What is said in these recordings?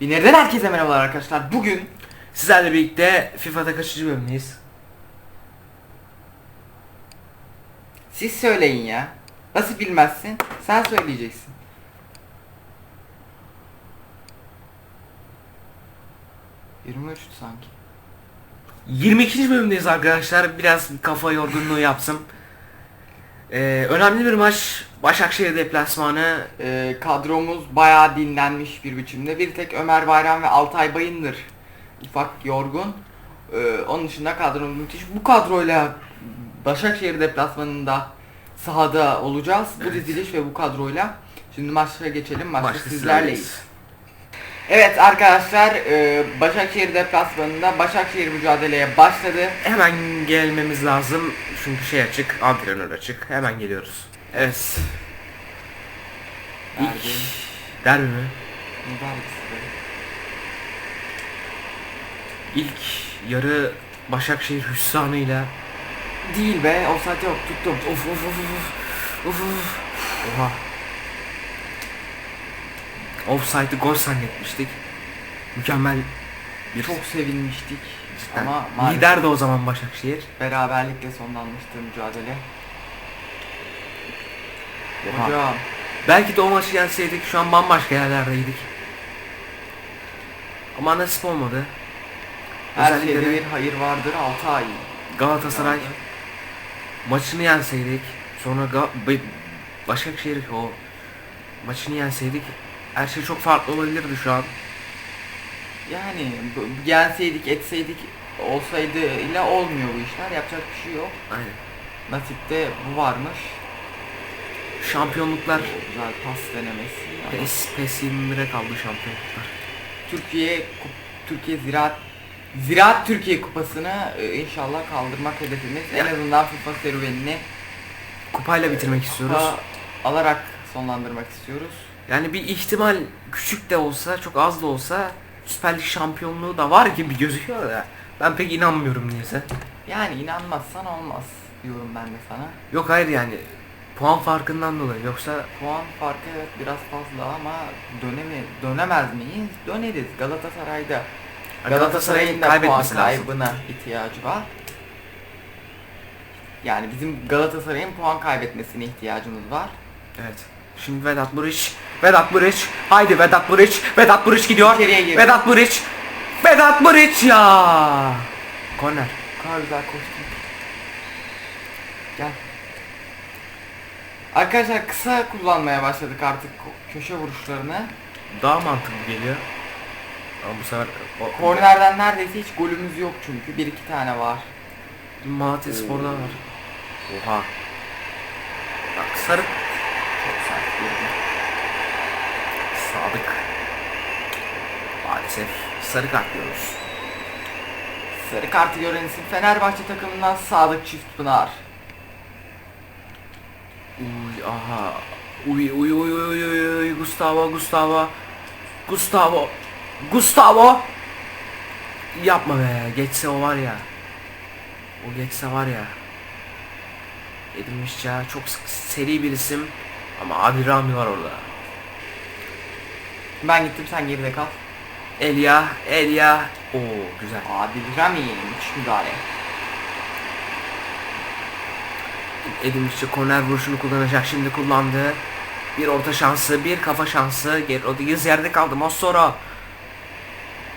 Bir nereden herkese merhabalar arkadaşlar. Bugün Sizlerle birlikte FIFA'da kaçıncı bölümdeyiz? siz söyleyin ya. Nasıl bilmezsin? Sen söyleyeceksin. Yirmi sanki. 22. bölümdeyiz arkadaşlar. Biraz kafa yorgunluğu yapsın. Ee, önemli bir maç. Başakşehir deplasmanı. Ee, kadromuz bayağı dinlenmiş bir biçimde. Bir tek Ömer Bayram ve Altay Bayındır ufak yorgun. Ee, onun dışında kadromuz müthiş. Bu kadroyla Başakşehir deplasmanında sahada olacağız. Bu diziliş ve bu kadroyla. Şimdi maçlara geçelim. Maçta Maçta sizlerleyiz. Evet arkadaşlar e, Başakşehir deplasmanında Başakşehir mücadeleye başladı. Hemen gelmemiz lazım. Çünkü şey açık. Antrenör açık. Hemen geliyoruz. Evet. İlk Derbi. derbi mi? Derbisi? İlk yarı Başakşehir hüsranıyla Değil be offside yok tuttum. Of of of of of of Oha Offside'ı gol zannetmiştik Mükemmel bir Çok sevinmiştik cidden. ama maalesef Lider de o zaman Başakşehir beraberlikle sonlanmıştı mücadele. Oha. Hocam Belki de o maçı yenseydik şu an bambaşka yerlerdeydik Ama nasip olmadı her Özellikle şeyde de bir hayır vardır 6 ay. Galatasaray maçını yenseydik Sonra Ga- Be- Başakşehir o maçını yenseydik her şey çok farklı olabilirdi şu an Yani gelseydik etseydik olsaydı ile olmuyor bu işler yapacak bir şey yok. Aynen Nasipte bu varmış. Şampiyonluklar O güzel pas denemesi. PES, PES 21'e kaldı şampiyonluklar. Türkiye Türkiye Ziraat Ziraat Türkiye Kupası'nı e, inşallah kaldırmak hedefimiz. En Ya. azından FIFA serüvenini Kupayla bitirmek istiyoruz. kupa alarak sonlandırmak istiyoruz. Yani bir ihtimal küçük de olsa, çok az da olsa Süper Lig şampiyonluğu da var gibi gözüküyor da ben pek inanmıyorum niyeyse. Yani inanmazsan olmaz diyorum ben de sana. Yok hayır yani puan farkından dolayı yoksa Puan farkı evet biraz fazla ama dönemi dönemez miyiz? Döneriz. Galatasaray'da Galatasaray'ın da puan kaybetmesi lazım. kaybına ihtiyacı var. Yani bizim Galatasaray'ın puan kaybetmesine ihtiyacımız var. Evet. Şimdi Vedat Muriç, Vedat Muriç, haydi Vedat Muriç, Vedat Muriç gidiyor. Vedat Muriç, Vedat Muriç ya. Korner. Ne kadar güzel koştun. Gel. Arkadaşlar kısa kullanmaya başladık artık köşe vuruşlarını. Daha mantıklı geliyor. Ama bu sefer o- Kornerden neredeyse hiç golümüz yok çünkü. Bir iki tane var. Malatya Spor'da var. Oha. Bak sarı Girdi. Sadık. Maalesef sarı kart diyoruz. Sarı kartı gören isim Fenerbahçe takımından Sadık Çiftpınar. Uy aha. Uy uy uy uy uy uy Gustavo Gustavo. Gustavo. Gustavo. Yapma be. Geçse o var ya. O geçse var ya. Edilmiş ya. Çok seri bir isim. Ama abi Rami var orada. Ben gittim sen geride kal. Elia. Elia. Oo güzel. Adil Rami müthiş müdahale. Edilmişçe korner vuruşunu kullanacak. Şimdi kullandı. Bir orta şansı, bir kafa şansı. Geri Rodriguez yerde kaldı. Mossoro.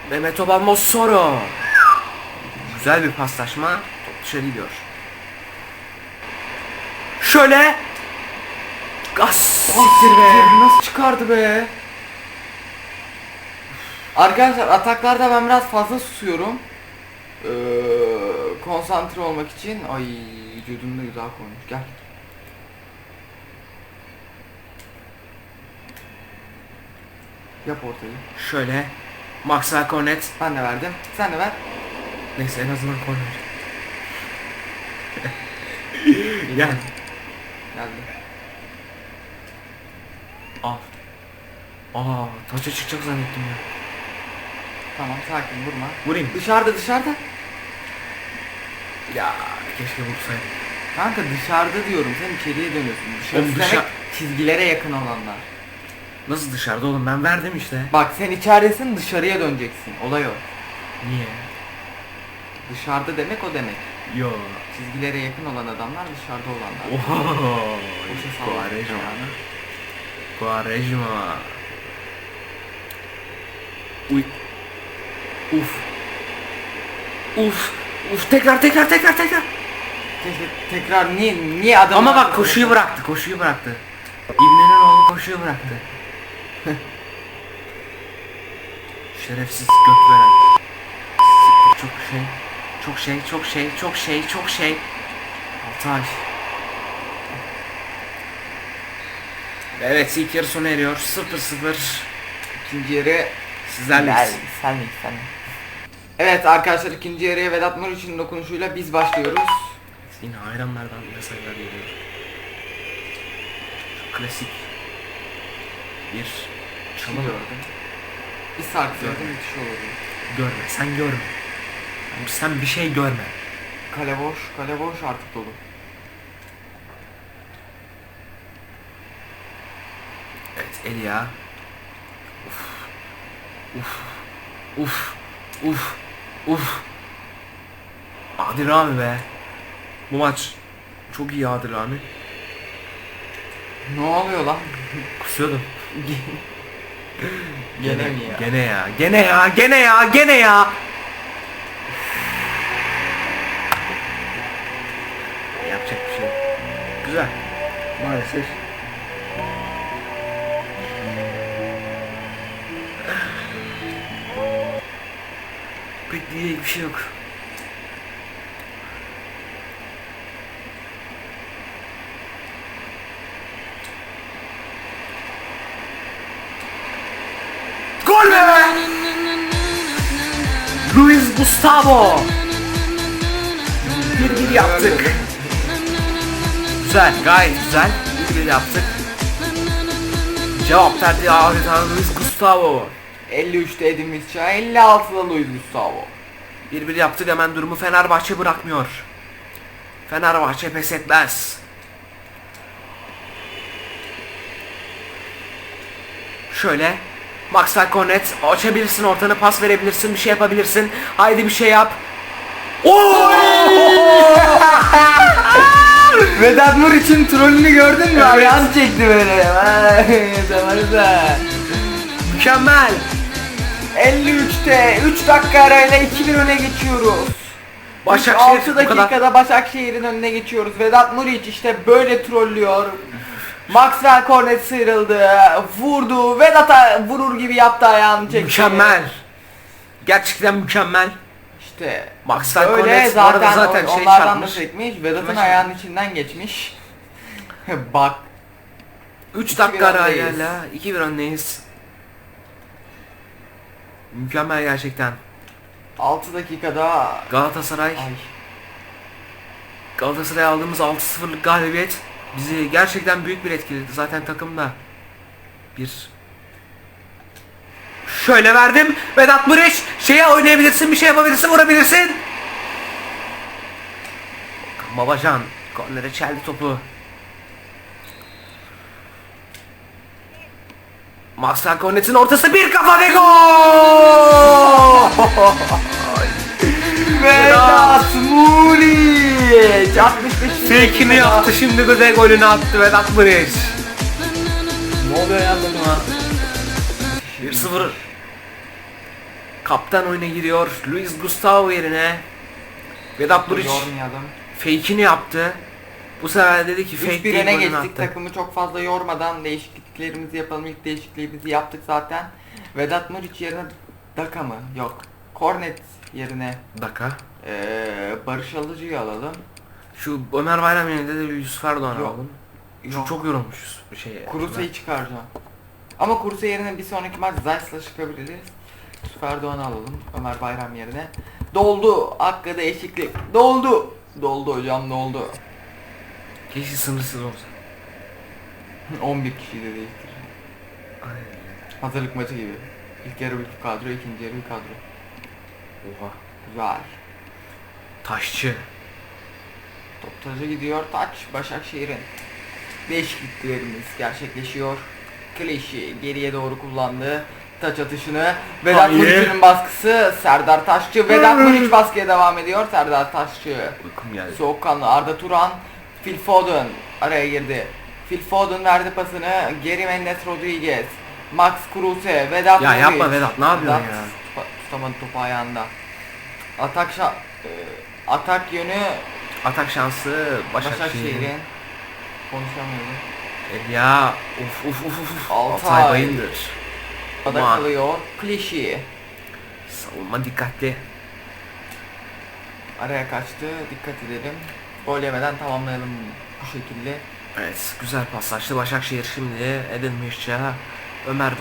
Mehmet Oban Mossoro. Güzel bir paslaşma. Top dışarı gidiyor. Şöyle. Siktir be. Nasıl çıkardı be? Arkadaşlar ataklarda ben biraz fazla susuyorum. Ee, konsantre olmak için. Ay vücudumda güzel koymuş. Gel. Yap ortayı. Şöyle. Maxwell Cornet. Ben de verdim. Sen de ver. Neyse en azından korner. Gel. Geldi. Al. Aa, taça çıkacak zannettim ya. Tamam sakin vurma. Vurayım. Dışarıda dışarıda. Ya keşke vursaydım. Kanka dışarıda diyorum sen içeriye dönüyorsun. Dışarı Oğlum demek dışa- çizgilere yakın olanlar. Nasıl dışarıda oğlum ben verdim işte. Bak sen içeridesin dışarıya döneceksin. Olay o. Niye? Dışarıda demek o demek. Yo. Çizgilere yakın olan adamlar dışarıda olanlar. Oho. Boşa salladım Quaresma. Quaresma. Uy. Uf. Uf. Uf tekrar tekrar tekrar tekrar. Keşke tekrar niye niye adam Ama bak koşuyu bıraktı koşuyu bıraktı. İbnenin oğlu koşuyu bıraktı. Şerefsiz göt veren. Çok şey. Çok şey, çok şey, çok şey, çok şey. Altay. Evet ilk yarı sona eriyor. 0-0. ikinci yarı Sizlerleyiz. Sen mi sen mi? Evet arkadaşlar ikinci yarıya Vedat Muriç'in dokunuşuyla biz başlıyoruz. Yine hayranlardan mesajlar geliyor. Şu klasik bir Çalım çalım gördüm. Bir sarkı gördüm müthiş olurdu. görme. Sen görme. Sen bir şey görme. Kale boş, kale boş artık dolu. Evet Elia. Uf. Uf. Uf. Uf. Uf. Adil Rami be. Bu maç çok iyi Adil Rami. Ne oluyor lan? Kusuyordum. Gene mi ya? Gene ya. Gene ya. Gene ya. Gene ya. Yapacak bir şey. Güzel. Maalesef. Pek diyecek bir şey yok. Gol be! Luis Gustavo. 1-1 yaptık. Güzel, gayet güzel. 1-1 yaptık. Cevap verdi adeta Luis Gustavo. 53'te Edin Visca, 56'da Luis Gustavo. 1-1 yaptık hemen durumu Fenerbahçe bırakmıyor. Fenerbahçe pes etmez. Şöyle Maxwell Cornet açabilirsin ortanı pas verebilirsin bir şey yapabilirsin. Haydi bir şey yap. Oo! Vedat Muriç'in trollünü gördün mü? Evet. Ayağını çekti böyle. Zamanında. Mükemmel. 53'te 3 dakika arayla 2-1 öne geçiyoruz. Başakşehir 6 bu kadar. dakikada Başakşehir'in önüne geçiyoruz. Vedat Muriç işte böyle trollüyor. Maxwell Cornet sıyrıldı. Vurdu. Vedat'a vurur gibi yaptı ayağını çekti. Mükemmel. Gerçekten mükemmel. İşte Maxwell Cornet zaten, zaten on- şey onlardan çarpmış. da çekmiş. Vedat'ın ayağının içinden geçmiş. Bak 3 2-1 dakika arayla 2-1 öndeyiz. Mükemmel gerçekten. 6 dakikada Galatasaray Ay. Galatasaray'a aldığımız 6-0'lık galibiyet bizi gerçekten büyük bir etkiledi. Zaten takımda bir Şöyle verdim. Vedat Muriç şeye oynayabilirsin, bir şey yapabilirsin, vurabilirsin. Babacan kornere çeldi topu. Maxwell Cornet'in ortası bir kafa ve gol! Vedat Muriç 65. Fake'ini yaptı şimdi bir de golünü attı Vedat Muriç. Ne oluyor ya takıma? 1-0 Kaptan oyuna giriyor Luis Gustavo yerine Vedat Muriç Yormayalım. fake'ini yaptı Bu sefer dedi ki fake 3-1 değil öne golünü geçtik attı. takımı çok fazla yormadan değişikliklerimizi yapalım ilk değişikliğimizi yaptık zaten. Vedat Muriç yerine Daka mı? Yok. Kornet yerine Daka. eee Barış Alıcı'yı alalım. Şu Ömer Bayram yerine de Yusuf Erdoğan Yok. Şu Yok. çok yorulmuş şey Kurusa'yı çıkaracağım. Ama Kurusa yerine bir sonraki maç Zayt'la çıkabiliriz. Süper Doğan'ı alalım Ömer Bayram yerine. Doldu Hakkı değişiklik. Doldu. Doldu hocam doldu Keşke sınırsız olsa 11 kişiyi de değiştirir Hazırlık maçı gibi. İlk yarı bir kadro, ikinci yarı bir kadro. Oha Güzel. Taşçı Top taca gidiyor. Taç Başakşehir'in. Değişikliklerimiz gerçekleşiyor. Klişi geriye doğru kullandı. Taç atışını. Vedat Hayır. Muriç'in baskısı. Serdar Taşçı. Vedat Muriç baskıya devam ediyor. Serdar Taşçı. Uykum geldi. Soğukkanlı Arda Turan. Phil Foden araya girdi. Phil Foden verdi pasını. Geri Mendes Rodriguez. Max Kruse. Vedat Ya Muriç. yapma Vedat, ne yapıyorsun ya? tuta- Tutamadı topu ayağında. Atak şa- e, atak yönü Atak şansı Başakşehir'in. Başakşehir'in. Konuşamıyorum. Ya uf uf uf uf. Altay. Altay Bayındır. Ada Aman. kalıyor. Klişi. Savunma dikkatli. Araya kaçtı. Dikkat edelim. Gol yemeden tamamlayalım bu şekilde. Evet güzel paslaştı Başakşehir şimdi Eden Mişça Ömer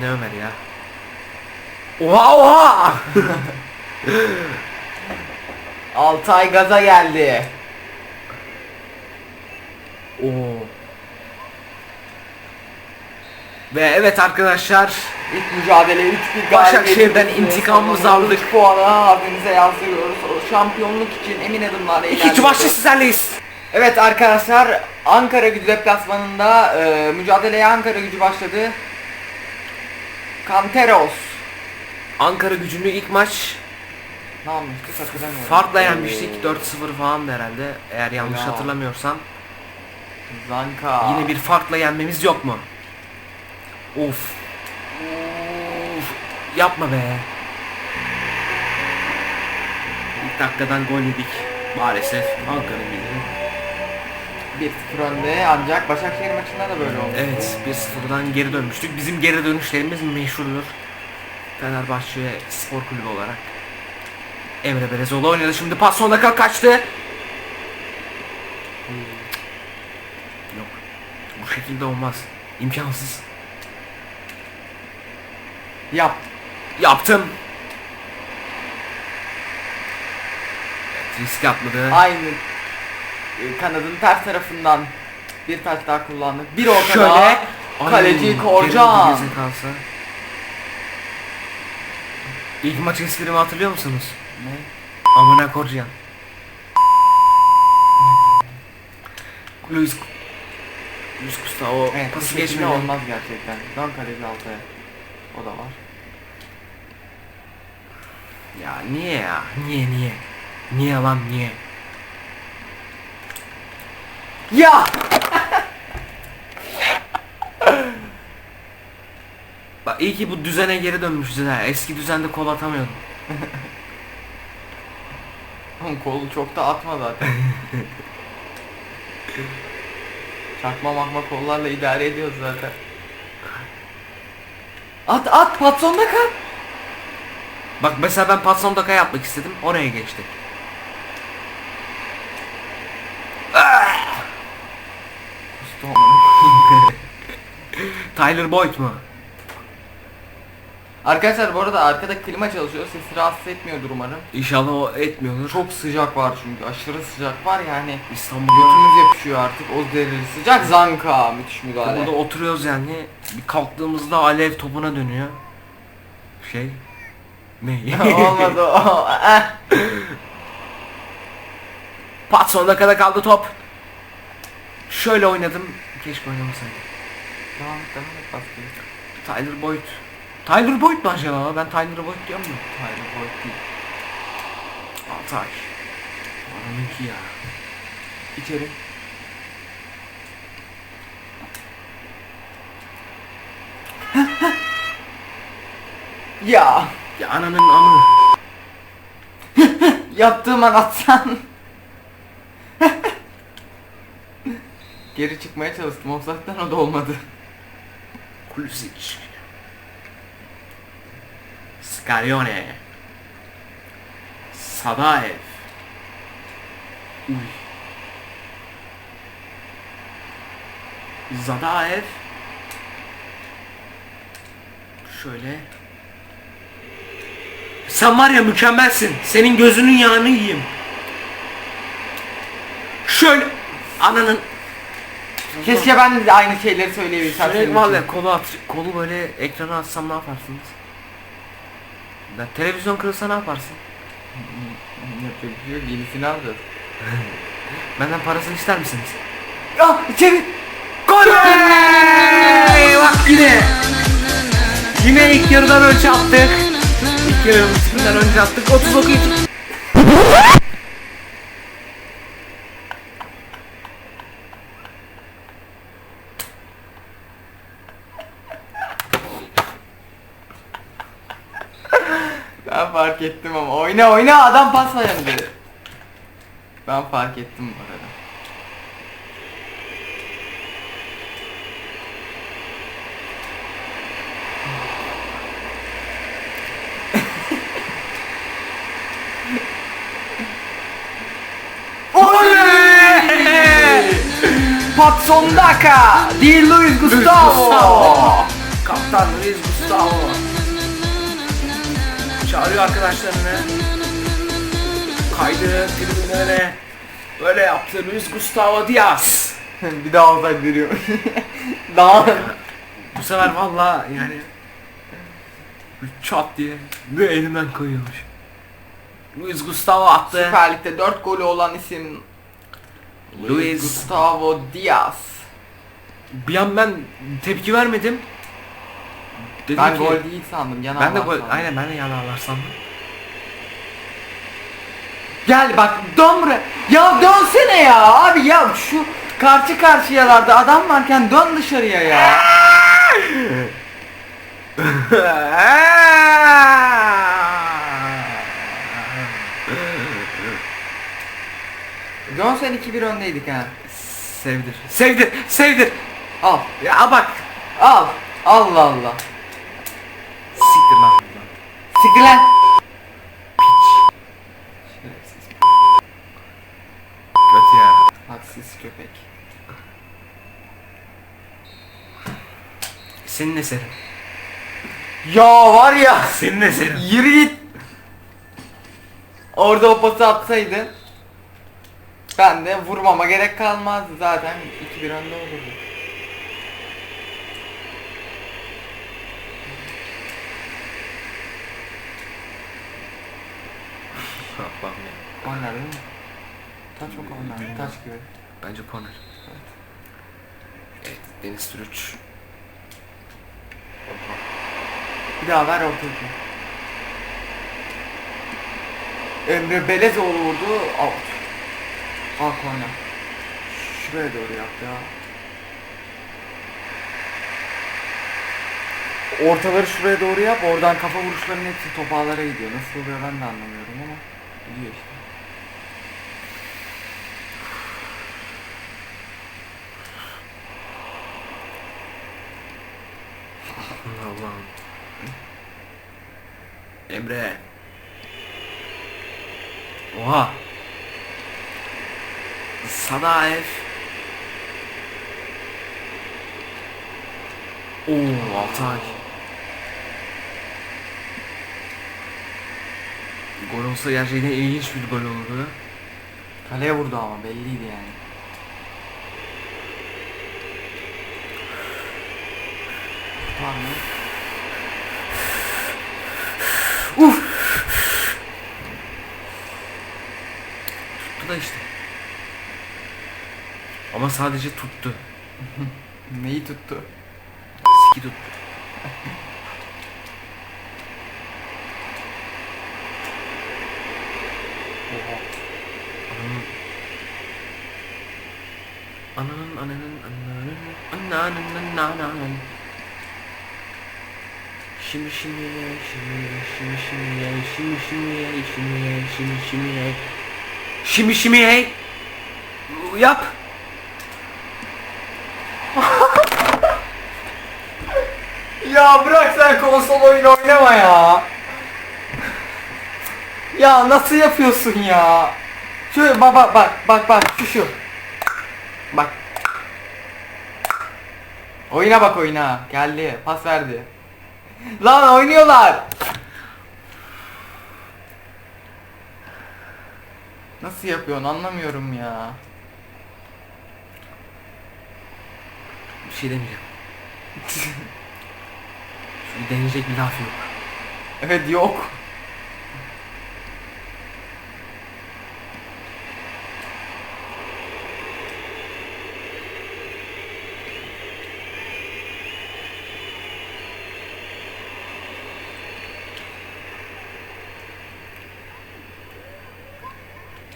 ne Ömer ya Oha oha Altay gaza geldi. Oo. Ve evet arkadaşlar İlk mücadele 3-1 Başakşehir'den intikamımızı aldık. üç puanı hazinize yazdırıyoruz. O şampiyonluk için emin adımlarla ikinci ilerliyoruz. maçta sizlerleyiz. Evet arkadaşlar Ankara gücü deplasmanında e, mücadeleye Ankara gücü başladı. Kanteros. Ankara gücünü ilk maç Ne yapmıştık hatırlamıyorum. farkla yenmiştik 4-0 falan herhalde eğer yanlış Ya. hatırlamıyorsam. Zanka. Yine bir farkla yenmemiz yok mu? Of. Of. Yapma be. İlk dakikadan gol yedik. Maalesef Ankara gücü. 1-0 önde ancak Başakşehir maçında da böyle oldu. Evet 1-0'dan geri dönmüştük. Bizim geri dönüşlerimiz meşhurdur. Fenerbahçe Spor Kulübü olarak. Emre Belezoğlu oynadı şimdi pas sonuna kadar kaçtı. Yok. Bu şekilde olmaz. İmkansız. Yap. Yaptım. Evet, risk atmadı. Aynı e, kanadın ters tarafından bir taç daha kullandık. Bir ortada. Şöyle. Kaleci Ay, Korcan. İlk maç esprimi hatırlıyor musunuz? Ne? Amına Korcan. Luis Luis Gustavo Evet, pası geçmedi. olmaz gerçekten. Dön kaleci altaya. O da var. Ya niye ya? Niye niye? Niye lan niye? Ya! Bak iyi ki bu düzene geri dönmüşüz ha. Eski düzende kol atamıyordum. Oğlum kolu çok da atma zaten. Çakma makma kollarla idare ediyoruz zaten. At at patsonda kal. Bak mesela ben patron daka yapmak istedim. Oraya geçti. Tyler Boyd mu? Arkadaşlar bu arada arkada klima çalışıyor. Sesi rahatsız etmiyordur umarım. İnşallah o etmiyordur. Çok sıcak var çünkü. Aşırı sıcak var yani. İstanbul'da Götümüz yapışıyor artık. O derece sıcak. Zanka. Müthiş müdahale. burada oturuyoruz yani. Bir kalktığımızda alev topuna dönüyor. Şey. Ne? Olmadı o. Eh. Pat sonuna kadar kaldı top. Şöyle oynadım. Keşke oynamasaydım. Devam et devam et baskıyı. Tyler Boyd. Tyler Boyd mu acaba? Ben Tyler Boyd diyorum mu? Hayır boy değil. Altay. Adamınki ya. İçeri. ya Ya ananın amı. yaptığım an atsan. Geri çıkmaya çalıştım. Offside'den o da olmadı. Kulisic. Scarione. Sadaev. Uy. Zadaev. Şöyle. Sen var ya mükemmelsin. Senin gözünün yağını yiyeyim. Şöyle. Ananın. Keşke ben de aynı şeyleri söyleyebilsem. Şöyle vallahi kolu at, kolu böyle ekrana atsam ne yaparsınız? Ben televizyon kırılsa ne yaparsın? Yapacak bir şey yok. Yenisini alacağız. Benden parasını ister misiniz? Ah içeri. Gol! bak yine. Yine ilk yarıdan önce attık. Yarıdan önce attık. 39 Ben fark ettim ama oyna oyna adam pas verdi. Ben fark ettim bu arada. Patson Daka, Di Luis Gustavo. Kaptan Luis Gustavo. Çağırıyor arkadaşlarını. Kaydı tribünlere. Böyle yaptı Luis Gustavo Diaz. bir daha olsaydı veriyor. daha Bu sefer valla yani çat diye bir elinden koyuyormuş. Luis Gustavo attı. Süper Lig'de 4 golü olan isim Luis. Gustavo Diaz. Bir an ben tepki vermedim. Dedim Ben ki, gol değil sandım. Yanar Ben de gol, sandım. aynen ben de yanarlar sandım. Gel bak dön buraya. Ya dönsene ya abi ya şu karşı karşıyalarda adam varken dön dışarıya ya. Sen 2-1 öndeydik ha. Sevdir. Sevdir. Sevdir. Al. Ya bak. Al. Allah Allah. Siktir lan. Siktir lan. Şerefsiz. Kötü ya. Haksız köpek. Senin eserin. Ya var ya. Senin eserin. Yürü git. Orada o pası atsaydı ben de vurmama gerek kalmazdı zaten 2-1 önde olurdu. Allah'ım ya. Korner değil mi? Taç o korner, taç gibi. Bence corner. Evet. Deniz Türüç. Bir daha ver ortaya. Emre Belezoğlu vurdu, out. Al korner. Şuraya doğru yaptı ya. Ortaları şuraya doğru yap, oradan kafa vuruşlarının hepsi top ağlara gidiyor. Nasıl oluyor ben de anlamıyorum ama gidiyor işte. Allah'ım. Emre. Oha. Sadaev. Oo Altay. Gol olsa gerçekten ilginç bir gol olurdu. Kaleye vurdu ama belliydi yani. Var mı? Uf. Tuttu da işte. Ama sadece tuttu. Neyi tuttu? Siki tuttu. Oha. Ananın ananın ananın ananın ananın ananın Şimdi şimdi ye, şimdi ye, şimdi şimdi ye, şimdi şimdi ye, şimdi ye, şimdi şimdi ye. Şimdi şimdi ye. Yap. Ya bırak sen konsol oyunu oynama ya. Ya nasıl yapıyorsun ya? Şöyle bak bak bak bak bak şu şu. Bak. Oyuna bak oyuna. Geldi. Pas verdi. Lan oynuyorlar. Nasıl yapıyorsun anlamıyorum ya. bir şey demeyeceğim. Deneyecek bir laf yok. Evet yok.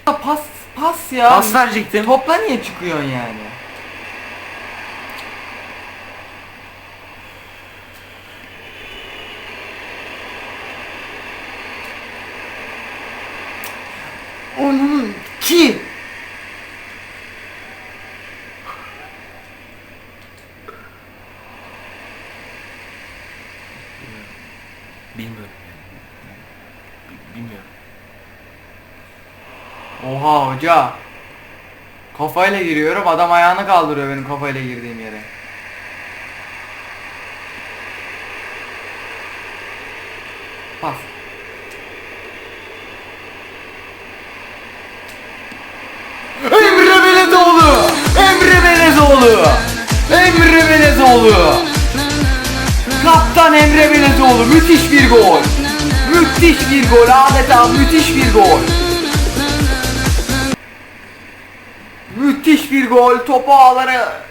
Pas pas ya. Pas verecektim. Topla niye çıkıyorsun yani? Bilmiyorum. Oha hoca. Kafayla giriyorum adam ayağını kaldırıyor benim kafayla girdiğim yere. Pas. Emre Belezoğlu! Emre Belezoğlu! Emre Belezoğlu! Kaptan Emre Belezoğlu müthiş bir gol! Müthiş bir gol adeta müthiş bir gol! Müthiş bir gol topu ağlara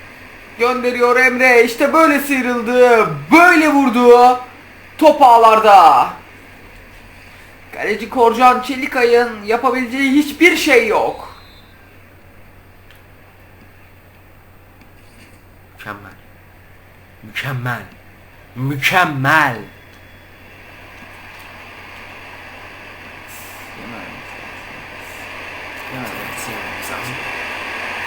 gönderiyor Emre işte böyle sıyrıldı böyle vurdu top ağlarda Kaleci Korcan Çelikay'ın yapabileceği hiçbir şey yok Mükemmel. Mükemmel. Mükemmel.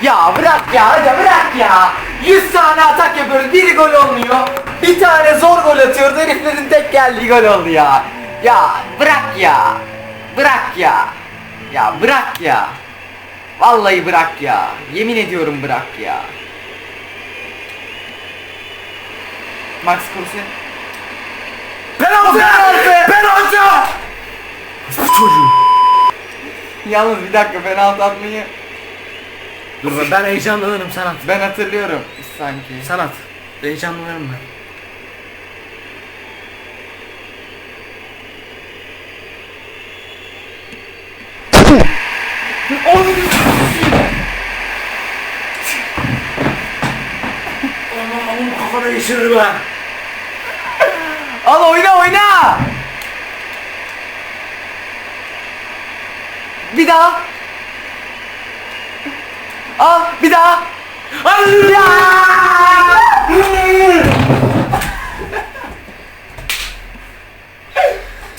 Ya bırak ya hadi bırak ya 100 tane atak yapıyoruz biri gol olmuyor Bir tane zor gol atıyoruz heriflerin tek geldiği gol oldu ya Ya bırak ya Bırak ya Ya bırak ya Vallahi bırak ya Yemin ediyorum bırak ya Max Kruse Penaltı! Penaltı! Penaltı! Çocuğu. Yalnız bir dakika penaltı atmayı Dur ben- ben heyecanlanırım sen at. ben hatırlıyorum sanki Sen at. Heyecanlanırım ben. Aman kafana geçirir be. Al oyna oyna. Bir daha. Al bir daha. Ya!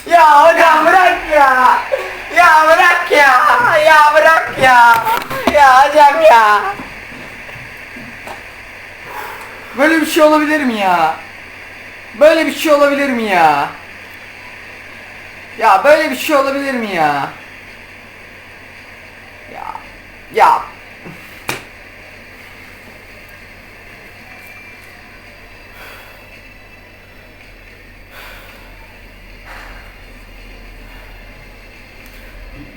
ya hocam bırak ya. Ya bırak ya. Ya bırak ya. Ya hocam ya. Böyle bir şey olabilir mi ya? Böyle bir şey olabilir mi ya? Ya böyle bir şey olabilir mi ya? Ya ya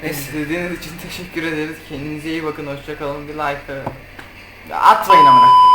İzlediğiniz için teşekkür ederiz. Kendinize iyi bakın. Hoşça kalın. Bir like. Atmayın amına.